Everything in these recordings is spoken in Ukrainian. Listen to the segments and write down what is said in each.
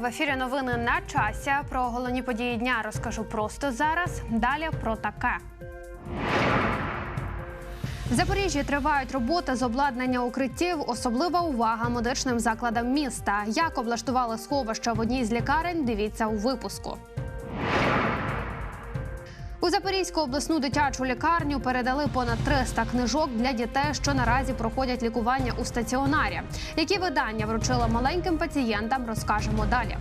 В ефірі. Новини на часі. Про головні події дня розкажу просто зараз. Далі про таке. В Запоріжжі тривають роботи з обладнання укриттів. Особлива увага медичним закладам міста. Як облаштували сховища в одній з лікарень? Дивіться у випуску. У Запорізьку обласну дитячу лікарню передали понад 300 книжок для дітей, що наразі проходять лікування у стаціонарі. Які видання вручила маленьким пацієнтам, розкажемо далі.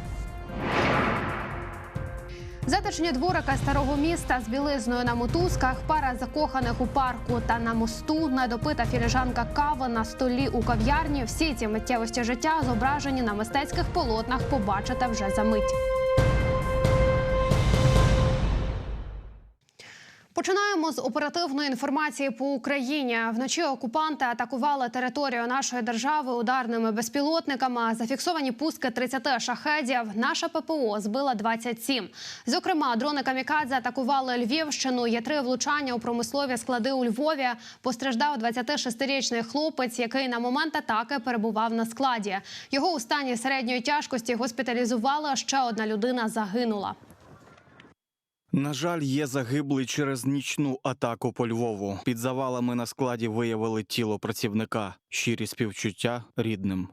Затишні дворика старого міста з білизною на мотузках, пара закоханих у парку та на мосту, недопита філіжанка кави на столі у кав'ярні. Всі ці миттєвості життя зображені на мистецьких полотнах. Побачите вже за мить. Починаємо з оперативної інформації по Україні. Вночі окупанти атакували територію нашої держави ударними безпілотниками. Зафіксовані пуски 30 шахедів. Наша ППО збила 27. Зокрема, дрони камікадзе атакували Львівщину. Є три влучання у промислові склади у Львові. Постраждав 26-річний хлопець, який на момент атаки перебував на складі. Його у стані середньої тяжкості госпіталізували. Ще одна людина загинула. На жаль, є загиблий через нічну атаку по Львову. Під завалами на складі виявили тіло працівника. Щирі співчуття рідним.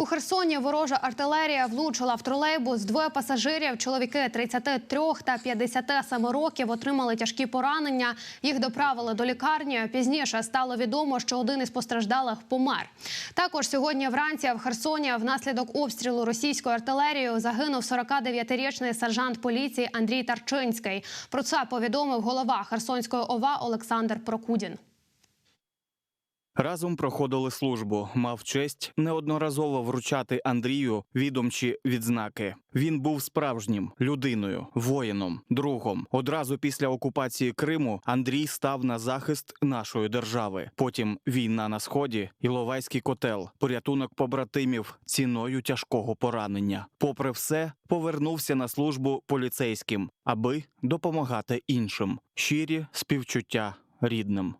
У Херсоні ворожа артилерія влучила в тролейбус. Двоє пасажирів, чоловіки 33 та 57 років, отримали тяжкі поранення. Їх доправили до лікарні. Пізніше стало відомо, що один із постраждалих помер. Також сьогодні вранці в Херсоні внаслідок обстрілу російською артилерією загинув 49-річний сержант поліції Андрій Тарчинський. Про це повідомив голова Херсонської ОВА Олександр Прокудін. Разом проходили службу. Мав честь неодноразово вручати Андрію відомчі відзнаки. Він був справжнім людиною, воїном, другом. Одразу після окупації Криму Андрій став на захист нашої держави. Потім війна на сході, Іловайський котел, порятунок побратимів ціною тяжкого поранення. Попри все, повернувся на службу поліцейським, аби допомагати іншим. Щирі співчуття рідним.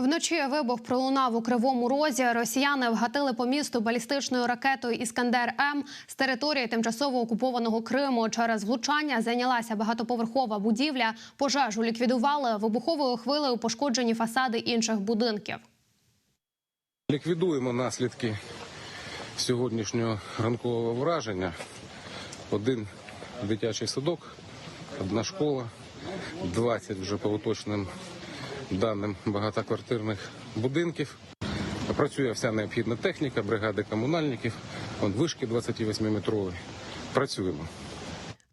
Вночі вибух пролунав у кривому розі. Росіяни вгатили по місту балістичною ракетою Іскандер М з території тимчасово окупованого Криму. Через влучання зайнялася багатоповерхова будівля. Пожежу ліквідували вибуховою хвилею пошкоджені фасади інших будинків. Ліквідуємо наслідки сьогоднішнього ранкового враження. Один дитячий садок, одна школа, 20 вже по уточним даним багатоквартирних будинків. Працює вся необхідна техніка, бригади комунальників, Вон вишки 28-метрові. Працюємо.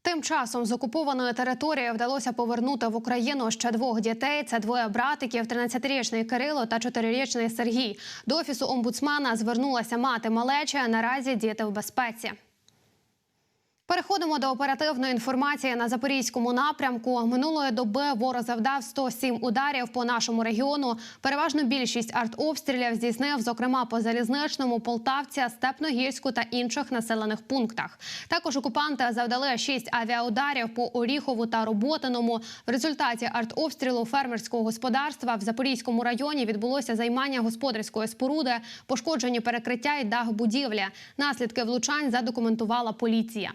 Тим часом з окупованої території вдалося повернути в Україну ще двох дітей. Це двоє братиків: 13-річний Кирило та 4-річний Сергій. До офісу омбудсмена звернулася мати малеча. Наразі діти в безпеці. Переходимо до оперативної інформації на запорізькому напрямку. Минулої доби ворог завдав 107 ударів по нашому регіону. Переважно більшість артобстрілів здійснив, зокрема по залізничному, Полтавці, Степногірську та інших населених пунктах. Також окупанти завдали 6 авіаударів по Оріхову та Роботиному. В результаті артобстрілу фермерського господарства в Запорізькому районі відбулося займання господарської споруди, пошкоджені перекриття і дах будівлі. Наслідки влучань задокументувала поліція.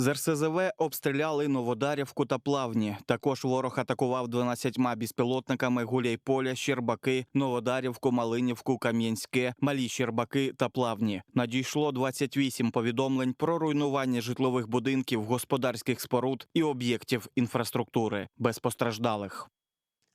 З РСЗВ обстріляли Новодарівку та Плавні. Також ворог атакував 12 безпілотниками Гуляйполя, Щербаки, Новодарівку, Малинівку, Кам'янське, Малі Щербаки та Плавні. Надійшло 28 повідомлень про руйнування житлових будинків, господарських споруд і об'єктів інфраструктури без постраждалих.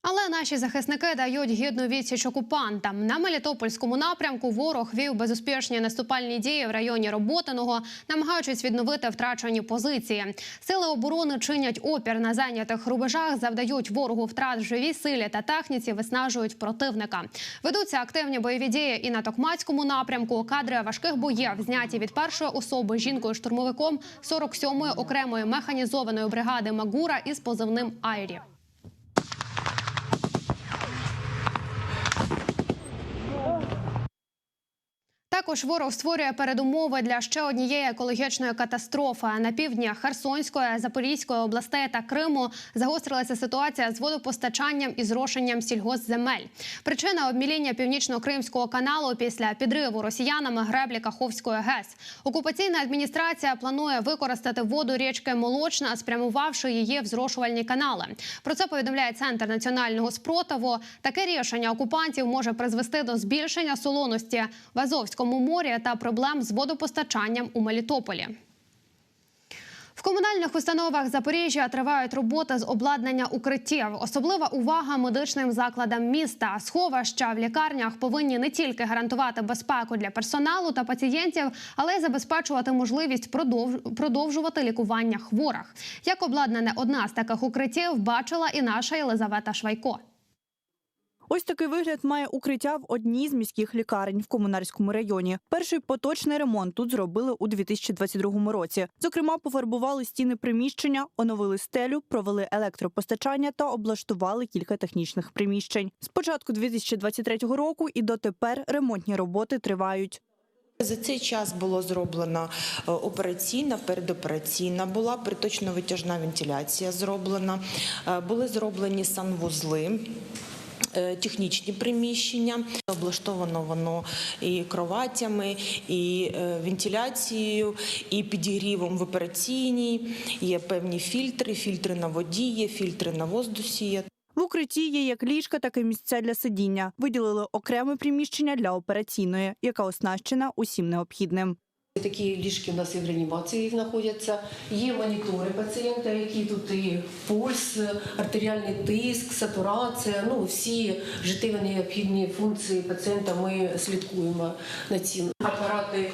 Але наші захисники дають гідну відсіч окупантам. На Мелітопольському напрямку ворог вів безуспішні наступальні дії в районі Роботиного, намагаючись відновити втрачені позиції. Сили оборони чинять опір на зайнятих рубежах, завдають ворогу втрат в живій силі та техніці, виснажують противника. Ведуться активні бойові дії і на Токмацькому напрямку. Кадри важких боїв зняті від першої особи жінкою-штурмовиком 47-ї окремої механізованої бригади Магура із позивним Айрі. Також ворог створює передумови для ще однієї екологічної катастрофи. На півдні Херсонської, Запорізької областей та Криму загострилася ситуація з водопостачанням і зрошенням сільгоспземель. Причина обміління північно-кримського каналу після підриву росіянами греблі Каховської ГЕС. Окупаційна адміністрація планує використати воду річки Молочна, спрямувавши її в зрошувальні канали. Про це повідомляє центр національного спротиву. Таке рішення окупантів може призвести до збільшення солоності в Азовському морі та проблем з водопостачанням у Мелітополі. В комунальних установах Запоріжжя тривають роботи з обладнання укриттів. Особлива увага медичним закладам міста. Сховища в лікарнях повинні не тільки гарантувати безпеку для персоналу та пацієнтів, але й забезпечувати можливість продовж- продовжувати лікування хворих. Як обладнане одна з таких укриттів, бачила і наша Єлизавета Швайко. Ось такий вигляд має укриття в одній з міських лікарень в комунарському районі. Перший поточний ремонт тут зробили у 2022 році. Зокрема, пофарбували стіни приміщення, оновили стелю, провели електропостачання та облаштували кілька технічних приміщень. З початку 2023 року і дотепер ремонтні роботи тривають. За цей час було зроблено е, операційна, передопераційна була приточно-витяжна вентиляція зроблена, е, були зроблені санвузли. Е, Технічні приміщення облаштовано воно і кроватями, і е, вентиляцією, і підігрівом в операційній. Є певні фільтри, фільтри на воді, є фільтри на воздусі. Є. В укритті є як ліжка, так і місця для сидіння. Виділили окреме приміщення для операційної, яка оснащена усім необхідним. Такі ліжки у нас і в реанімації знаходяться. Є монітори пацієнта, які тут і пульс, артеріальний тиск, сатурація. Ну всі життєво необхідні функції пацієнта. Ми слідкуємо на ці апарати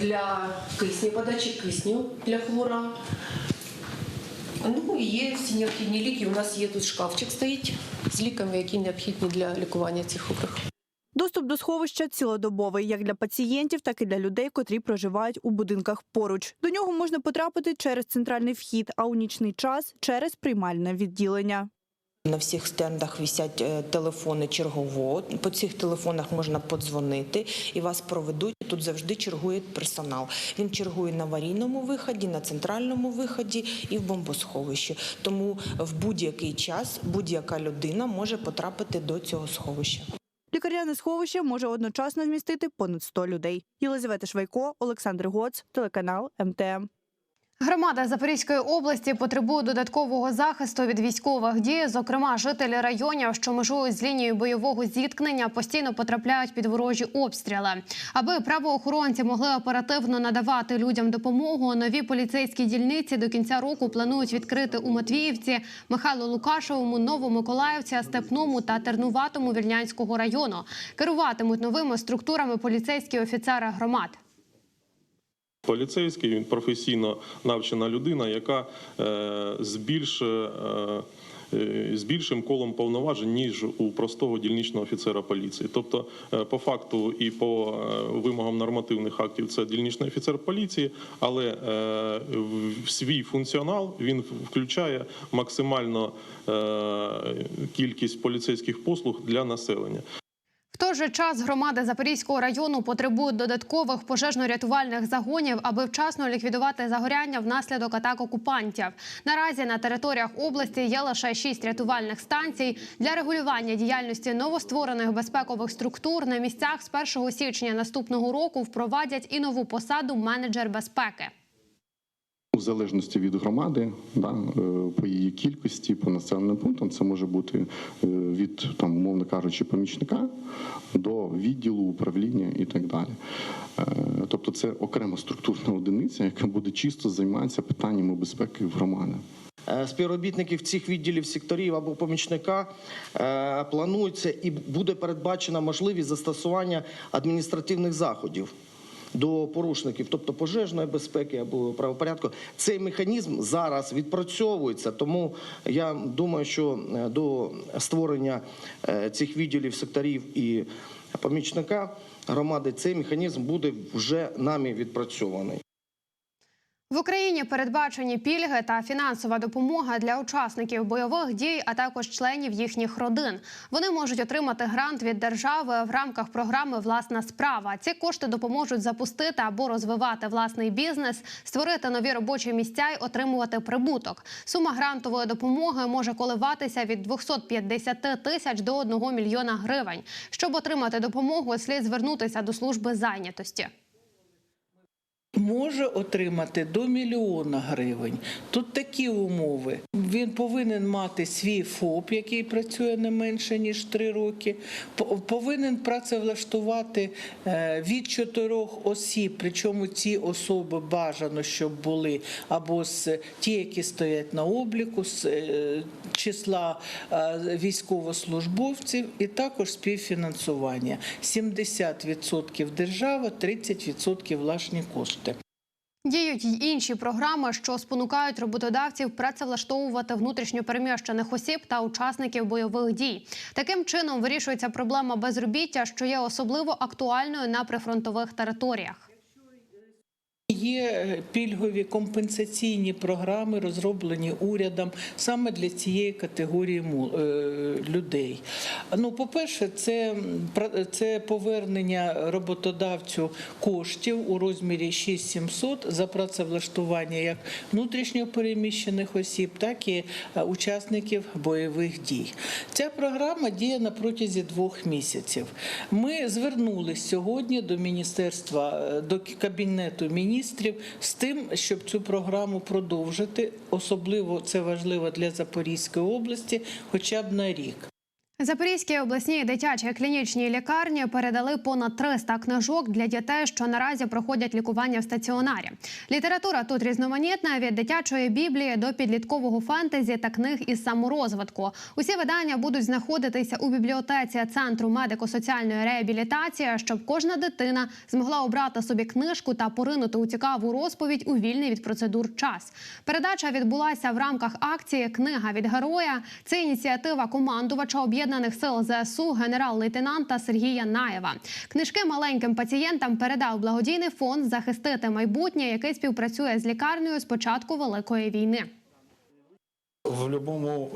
для кисню, подачі кисню для хлора. Ну і є всі необхідні ліки. У нас є тут шкафчик стоїть з ліками, які необхідні для лікування цих хворих. Доступ до сховища цілодобовий як для пацієнтів, так і для людей, котрі проживають у будинках поруч. До нього можна потрапити через центральний вхід, а у нічний час через приймальне відділення. На всіх стендах висять е, телефони чергового. По цих телефонах можна подзвонити і вас проведуть. Тут завжди чергує персонал. Він чергує на аварійному виході, на центральному виході і в бомбосховищі. Тому в будь-який час будь-яка людина може потрапити до цього сховища. Лікарняне сховище може одночасно вмістити понад 100 людей. Єлизавета Швайко, Олександр Гоц, телеканал МТМ. Громада Запорізької області потребує додаткового захисту від військових дій. Зокрема, жителі районів, що межують з лінією бойового зіткнення, постійно потрапляють під ворожі обстріли. Аби правоохоронці могли оперативно надавати людям допомогу. Нові поліцейські дільниці до кінця року планують відкрити у Матвіївці, Михайло Лукашевому, Новомиколаївці, Степному та Тернуватому Вільнянського району. Керуватимуть новими структурами поліцейські офіцери громад. Поліцейський він професійно навчена людина, яка е, з е, е, з більшим колом повноважень, ніж у простого дільничного офіцера поліції. Тобто, по факту і по вимогам нормативних актів це дільничний офіцер поліції, але в- свій функціонал він включає максимально кількість поліцейських послуг для населення. В той же час громади Запорізького району потребують додаткових пожежно-рятувальних загонів, аби вчасно ліквідувати загоряння внаслідок атак окупантів. Наразі на територіях області є лише шість рятувальних станцій для регулювання діяльності новостворених безпекових структур. На місцях з 1 січня наступного року впровадять і нову посаду менеджер безпеки. В залежності від громади, да, е, по її кількості, по населеним пунктам, це може бути е, від там, умовно кажучи, помічника до відділу управління і так далі. Е, Тобто, це окрема структурна одиниця, яка буде чисто займатися питаннями безпеки в громади. Е, Співробітників цих відділів секторів або помічника планується і буде передбачена можливість застосування адміністративних заходів до порушників, тобто пожежної безпеки або правопорядку. Цей механізм зараз відпрацьовується, тому я думаю, що е, до створення е, цих відділів секторів і помічника громади цей механізм буде вже нами відпрацьований. В Україні передбачені пільги та фінансова допомога для учасників бойових дій, а також членів їхніх родин. Вони можуть отримати грант від держави в рамках програми Власна справа. Ці кошти допоможуть запустити або розвивати власний бізнес, створити нові робочі місця й отримувати прибуток. Сума грантової допомоги може коливатися від 250 тисяч до 1 мільйона гривень. Щоб отримати допомогу, слід звернутися до служби зайнятості. Може отримати до мільйона гривень. Тут такі умови. Він повинен мати свій ФОП, який працює не менше ніж три роки. Повинен працевлаштувати е, від чотирьох осіб. Причому ці особи бажано, щоб були або з ті, які стоять на обліку, з е, числа е, військовослужбовців, і також співфінансування. 70% держава, 30% власні кошти. Діють й інші програми, що спонукають роботодавців працевлаштовувати внутрішньопереміщених осіб та учасників бойових дій. Таким чином вирішується проблема безробіття, що є особливо актуальною на прифронтових територіях. Є е, пільгові компенсаційні програми, розроблені урядом саме для цієї категорії е, людей. Ну, по-перше, це, це повернення роботодавцю коштів у розмірі 6700 за працевлаштування як внутрішньо переміщених осіб, так і е, учасників бойових дій. Ця програма діє на протязі двох місяців. Ми звернулись сьогодні до міністерства, до кабінету міністрів з тим, щоб цю програму продовжити. Особливо це важливо для Запорізької області, хоча б на рік. Запорізькій обласній дитячій клінічній лікарні передали понад 300 книжок для дітей, що наразі проходять лікування в стаціонарі. Література тут різноманітна від дитячої біблії до підліткового фентезі та книг із саморозвитку. Усі видання будуть знаходитися у бібліотеці центру медико-соціальної реабілітації, щоб кожна дитина змогла обрати собі книжку та поринути у цікаву розповідь у вільний від процедур час. Передача відбулася в рамках акції Книга від героя. Це ініціатива командувача об'єднаних сил ЗСУ генерал-лейтенанта Сергія Наєва. Книжки маленьким пацієнтам передав благодійний фонд захистити майбутнє, який співпрацює з лікарнею з початку великої війни. В будь-якому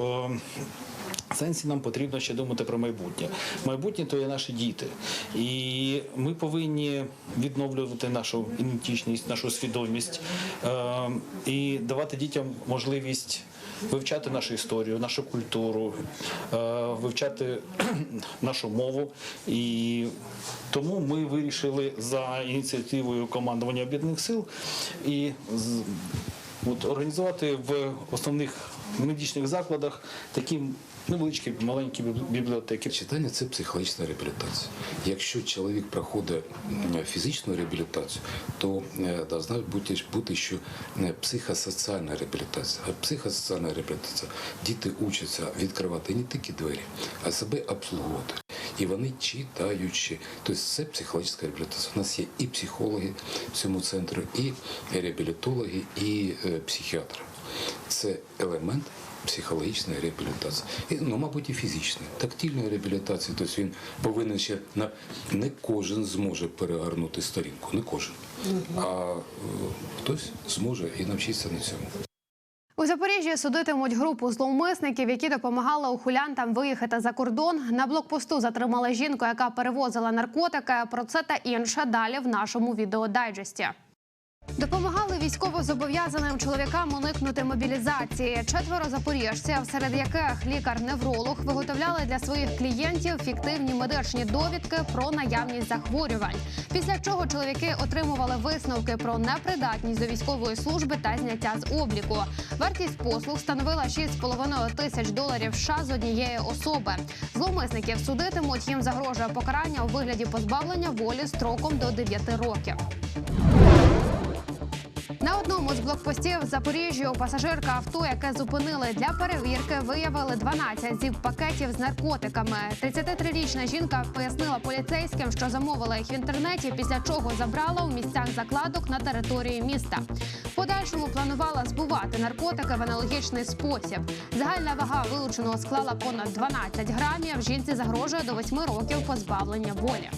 е, сенсі нам потрібно ще думати про майбутнє. Майбутнє то є наші діти. І ми повинні відновлювати нашу ідентичність, нашу свідомість е, і давати дітям можливість вивчати нашу історію, нашу культуру, е, вивчати нашу мову. І тому ми вирішили за ініціативою командування об'єднаних сил і От організувати в основних медичних закладах такі невеличкі маленькі біб- бібліотеки. Читання це психологічна реабілітація. Якщо чоловік проходить фізичну реабілітацію, то е, должна бути, бути ще е, психосоціальна реабілітація. А психосоціальна реабілітація діти учаться відкривати не тільки двері, а себе обслуговувати. І вони читаючи. Тобто це психологічна реабілітація. У нас є і психологи в цьому центрі, і реабілітологи, і е, психіатри. Це елемент психологічної реабілітації. І, ну, мабуть, і фізичної, тактильної реабілітації. Тобто він повинен ще на не кожен зможе перегорнути сторінку, не кожен. А е, хтось зможе і навчитися на цьому. У Запоріжжі судитимуть групу зловмисників, які допомагали ухилянтам виїхати за кордон. На блокпосту затримали жінку, яка перевозила наркотики. Про це та інше далі в нашому відеодайджесті. Допомагали військовозобов'язаним чоловікам уникнути мобілізації. Четверо запоріжців, серед яких лікар-невролог, виготовляли для своїх клієнтів фіктивні медичні довідки про наявність захворювань. Після чого чоловіки отримували висновки про непридатність до військової служби та зняття з обліку. Вартість послуг становила 6,5 тисяч доларів США з однієї особи. Зловмисників судитимуть. Їм загрожує покарання у вигляді позбавлення волі строком до 9 років. На одному з блокпостів в Запоріжжі пасажирка авто, яке зупинили для перевірки, виявили 12 зіп пакетів з наркотиками. 33-річна жінка пояснила поліцейським, що замовила їх в інтернеті, після чого забрала у місцях закладок на території міста. Подальшому планувала збувати наркотики в аналогічний спосіб. Загальна вага вилученого склала понад 12 грамів. Жінці загрожує до 8 років позбавлення волі.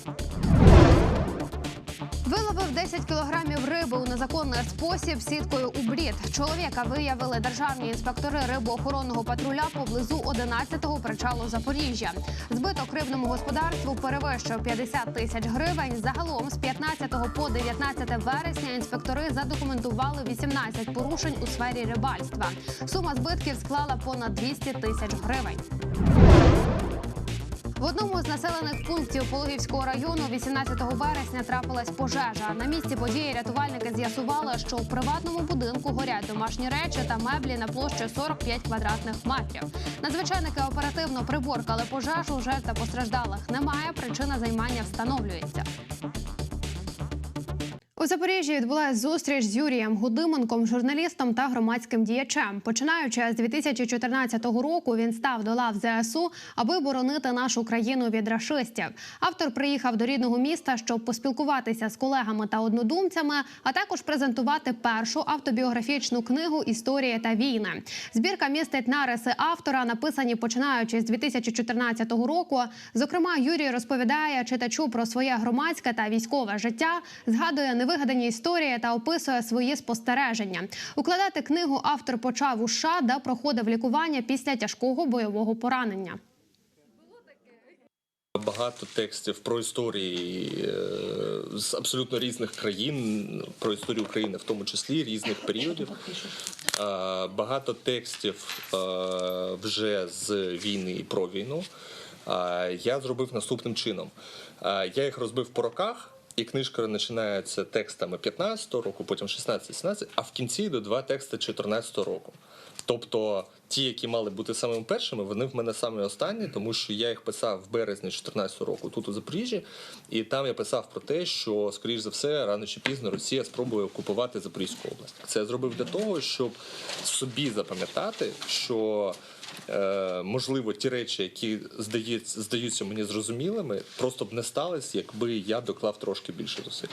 Виловив 10 кілограмів риби у незаконний спосіб сіткою у брід. Чоловіка виявили державні інспектори рибоохоронного патруля поблизу 11-го причалу Запоріжжя. Збиток рибному господарству перевищив 50 тисяч гривень. Загалом з 15 по 19 вересня інспектори задокументували 18 порушень у сфері рибальства. Сума збитків склала понад 200 тисяч гривень. В одному з населених пунктів Пологівського району 18 вересня трапилась пожежа. На місці події рятувальники з'ясували, що у приватному будинку горять домашні речі та меблі на площі 45 квадратних метрів. Надзвичайники оперативно приборкали пожежу. Жертв та постраждалих немає. Причина займання встановлюється. У Запоріжжі відбулася зустріч з Юрієм Гудименком, журналістом та громадським діячем. Починаючи з 2014 року, він став до лав ЗСУ, аби боронити нашу країну від рашистів. Автор приїхав до рідного міста, щоб поспілкуватися з колегами та однодумцями, а також презентувати першу автобіографічну книгу Історія та війни. Збірка містить нариси автора, написані починаючи з 2014 року. Зокрема, Юрій розповідає читачу про своє громадське та військове життя, згадує невигадані історії та описує свої спостереження. Укладати книгу автор почав у США, де проходив лікування після тяжкого бойового поранення. Багато текстів про історії е, з абсолютно різних країн, про історію України, в тому числі різних періодів. Е, Багато текстів е, вже з війни і про війну. Я зробив наступним чином: я їх розбив по роках. І книжка починається текстами 15-го року, потім 16-17, а в кінці йде два тексти 14-го року. Тобто ті, які мали бути самими першими, вони в мене самі останні, тому що я їх писав в березні 2014 року тут у Запоріжжі, і там я писав про те, що, скоріш за все, рано чи пізно Росія спробує окупувати Запорізьку область. Це я зробив для того, щоб собі запам'ятати, що е, можливо ті речі, які здаються мені зрозумілими, просто б не стались, якби я доклав трошки більше зусиль.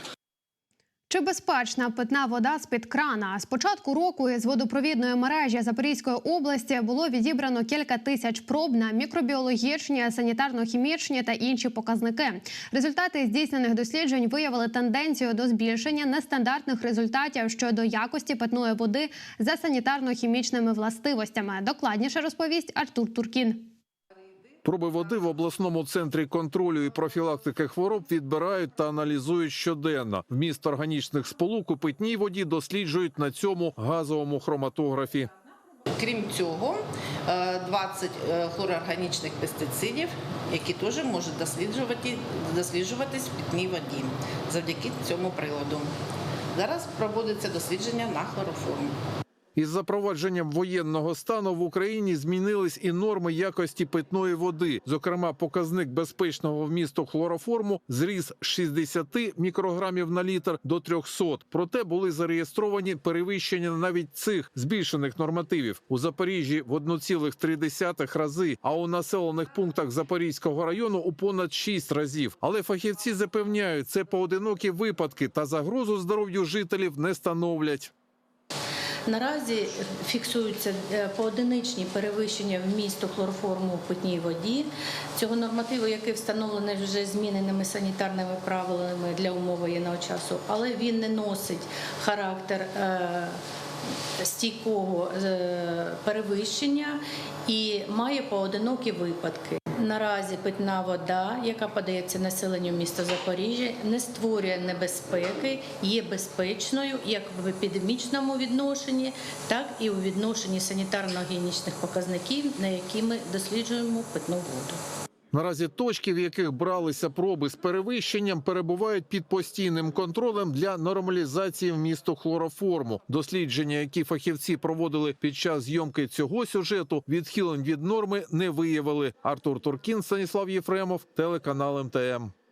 Чи безпечна питна вода з під крана? З початку року із водопровідної мережі Запорізької області було відібрано кілька тисяч проб на мікробіологічні, санітарно-хімічні та інші показники. Результати здійснених досліджень виявили тенденцію до збільшення нестандартних результатів щодо якості питної води за санітарно-хімічними властивостями. Докладніше розповість Артур Туркін. Проби води в обласному центрі контролю і профілактики хвороб відбирають та аналізують щоденно. Вміст органічних сполук у питній воді досліджують на цьому газовому хроматографі. Крім цього, е, 20 е, хлороорганічних пестицидів, які теж можуть досліджувати, досліджуватись в питній воді завдяки цьому приладу. Зараз проводиться дослідження на хлороформ. Із запровадженням воєнного стану в Україні змінились і норми якості питної води. Зокрема, показник безпечного вмісту хлороформу зріс з 60 мікрограмів на літр до 300. Проте були зареєстровані перевищення навіть цих збільшених нормативів у Запоріжжі в 1,3 рази, а у населених пунктах Запорізького району у понад 6 разів. Але фахівці запевняють, це поодинокі випадки та загрозу здоров'ю жителів не становлять. Наразі фіксуються е, поодиничні перевищення вмісту хлороформу у питній воді. Цього нормативу, який встановлений вже зміненими санітарними правилами для умов воєнного часу, але він не носить характер е, стійкого е, перевищення і має поодинокі випадки. Наразі питна вода, яка подається населенню міста Запоріжжя, не створює небезпеки, є безпечною як в епідемічному відношенні, так і у відношенні санітарно-гігієнічних показників, на які ми досліджуємо питну воду. Наразі точки, в яких бралися проби з перевищенням, перебувають під постійним контролем для нормалізації вмісту хлороформу. Дослідження, які фахівці проводили під час зйомки цього сюжету, відхилень від норми не виявили. Артур Туркін, Станіслав Єфремов, телеканал МТМ.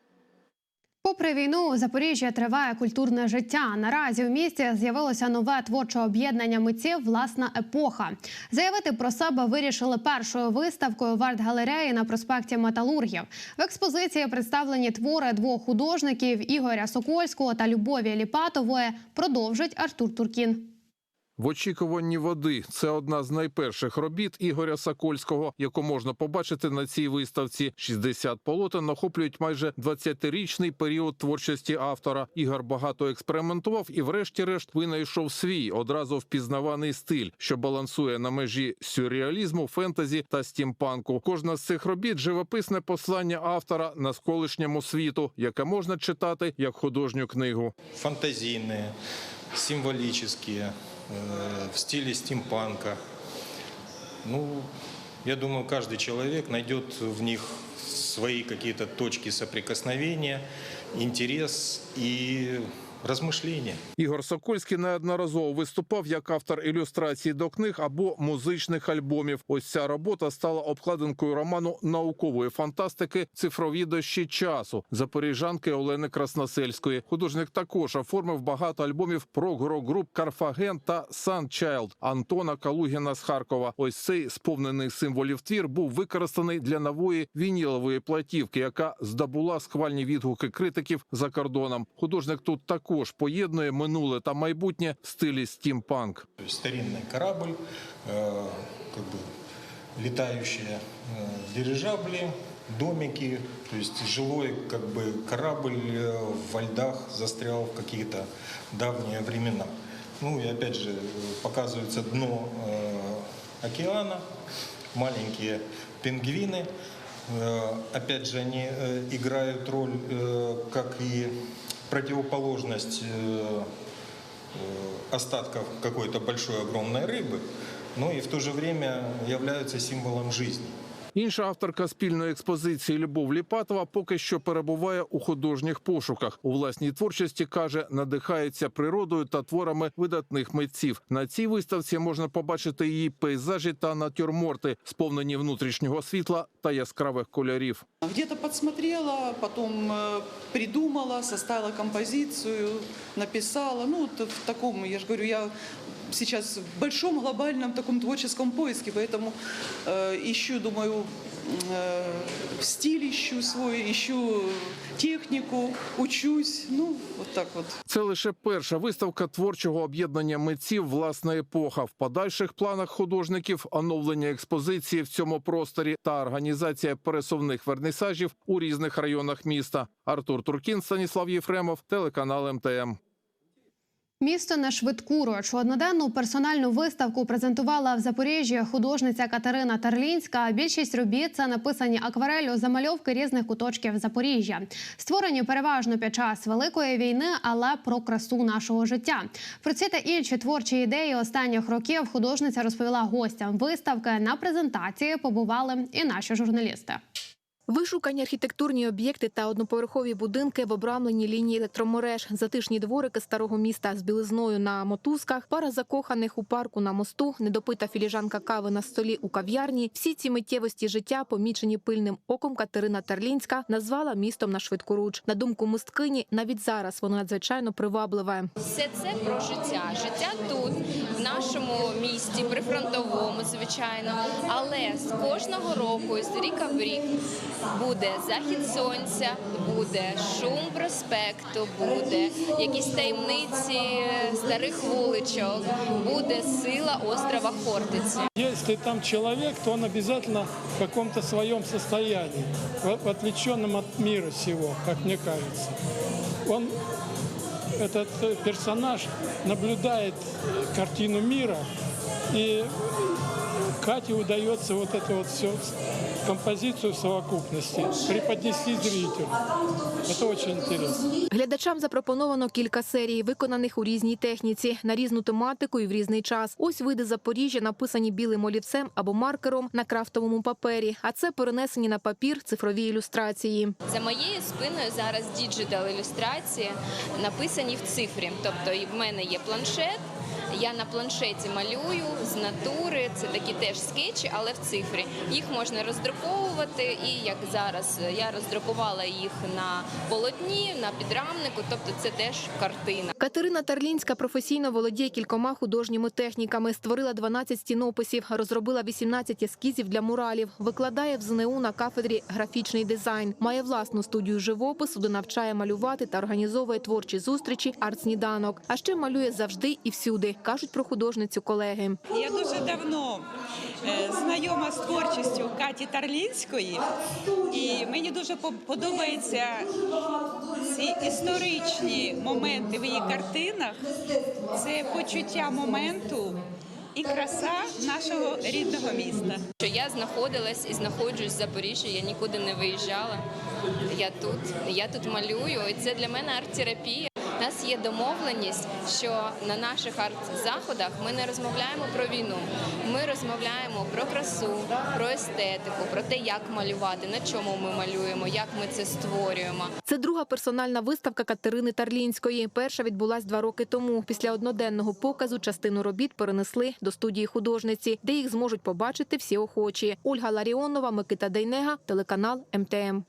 Попри війну, у Запоріжжя триває культурне життя. Наразі у місті з'явилося нове творче об'єднання митців Власна епоха. Заявити про себе вирішили першою виставкою в арт-галереї на проспекті Металургів. В експозиції представлені твори двох художників Ігоря Сокольського та Любові Ліпатової. Продовжить Артур Туркін. В очікуванні води це одна з найперших робіт Ігоря Сокольського, яку можна побачити на цій виставці. 60 полотен охоплюють майже 20-річний період творчості автора. Ігор багато експериментував і, врешті-решт, винайшов свій одразу впізнаваний стиль, що балансує на межі сюрреалізму, фентезі та стімпанку. Кожна з цих робіт живописне послання автора навколишньому світу, яке можна читати як художню книгу. фантазийные, символические, э, в стиле стимпанка. Ну, я думаю, каждый человек найдет в них свои какие-то точки соприкосновения, интерес и размышления. Ігор Сокольський неодноразово виступав як автор ілюстрацій до книг або музичних альбомів. Ось ця робота стала обкладинкою роману наукової фантастики Цифрові дощі часу запоріжанки Олени Красносельської. Художник також оформив багато альбомів про груп Карфаген та Санчайлд Антона Калугіна з Харкова. Ось цей сповнений символів твір був використаний для нової вінілової платівки, яка здобула схвальні відгуки критиків за кордоном. Художник тут також поєднує минуле та майбутнє в стилі стімпанк. То есть старинный корабль, э, как бы летающие э, дирижабли, домики, то есть жилой как бы корабль э, во льдах застрял в какие-то давние времена. Ну и опять же э, показывается дно э, океана, маленькие пингвины. Э, Опять же, они э, играют роль, э, как и противоположность э, э, остатков какой-то большой огромной рыбы, но и в то же время являются символом жизни. Інша авторка спільної експозиції Любов Ліпатова поки що перебуває у художніх пошуках. У власній творчості каже, надихається природою та творами видатних митців. На цій виставці можна побачити її пейзажі та натюрморти, сповнені внутрішнього світла та яскравих кольорів. Где-то подсмотрела, потом э, придумала, составила композицию, написала. Ну, вот в таком, я же говорю, я сейчас в большом глобальном таком творческом поиске, поэтому э, ищу, думаю, э, стиль ищу свой, ищу технику, учусь. Ну, вот так вот. Це лише перша виставка творчого об'єднання митців власна епоха. В подальших планах художників оновлення експозиції в цьому просторі та організація пересувних вернісажів у різних районах міста. Артур Туркін, Станіслав Єфремов, телеканал МТМ. Місто на швидкуроч. Одноденну персональну виставку презентувала в Запоріжжі художниця Катерина Тарлінська. Більшість робіт це написані акварелью замальовки різних куточків Запоріжжя, створені переважно під час великої війни, але про красу нашого життя. Про ці та інші творчі ідеї останніх років художниця розповіла гостям виставки. На презентації побували і наші журналісти. Вишукані архітектурні об'єкти та одноповерхові будинки в обрамленні лінії електромереж, затишні дворики старого міста з білизною на мотузках, пара закоханих у парку на мосту, недопита філіжанка кави на столі у кав'ярні. Всі ці миттєвості життя, помічені пильним оком, Катерина Тарлінська назвала містом на швидкоруч. На думку мисткині, навіть зараз воно надзвичайно привабливе. Все це про життя. Життя тут, в нашому місті, прифронтовому, звичайно. Але з кожного року, з ріка в рік, буде захід сонця, буде шум проспекту, буде якісь таємниці старих вуличок, буде сила острова Хортиці. Если там человек, то он обязательно в каком-то своем состоянии, в- в отвлеченном от мира сего, как мне кажется. Он, этот э, персонаж, наблюдает э, картину мира, и Кате удается вот это вот все, композицию в совокупности преподнести зрителю. Это очень интересно. Глядачам запропоновано кілька серій, виконаних у різній техніці, на різну тематику і в різний час. Ось види Запоріжжя написані білим олівцем або маркером на крафтовому папері. А це перенесені на папір цифрові ілюстрації. За моєю спиною зараз діджитал ілюстрації написані в цифрі. Тобто і в мене є планшет. Я на планшеті малюю з натури. Це такі теж скетчі, але в цифрі. Їх можна роздруковувати. І як зараз я роздрукувала їх на полотні, на підрамнику. Тобто це теж картина. Катерина Тарлінська професійно володіє кількома художніми техніками. Створила 12 стінописів, розробила 18 ескізів для муралів. Викладає в ЗНУ на кафедрі графічний дизайн. Має власну студію живопису, де навчає малювати та організовує творчі зустрічі арт-сніданок. А ще малює завжди і всюди. Люди, кажуть про художницю колеги. Я дуже давно е, знайома з творчістю Каті Тарлінської, і мені дуже по- подобаються ці історичні моменти в її картинах. Це почуття моменту і краса нашого рідного міста. Що я знаходилась і знаходжусь в Запоріжжі, я нікуди не виїжджала. Я тут, я тут малюю, і це для мене арт-терапія. Нас є домовленість, що на наших арт-заходах ми не розмовляємо про війну. Ми розмовляємо про красу, про естетику, про те, як малювати, на чому ми малюємо, як ми це створюємо. Це друга персональна виставка Катерини Тарлінської. Перша відбулась два роки тому. Після одноденного показу частину робіт перенесли до студії художниці, де їх зможуть побачити всі охочі. Ольга Ларіонова, Микита Дейнега, телеканал МТМ.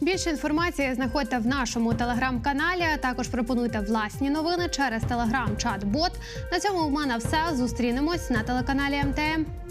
Більше інформації знаходьте в нашому телеграм-каналі. Також пропонуйте власні новини через телеграм-чат-бот. На цьому в мене все. Зустрінемось на телеканалі МТМ.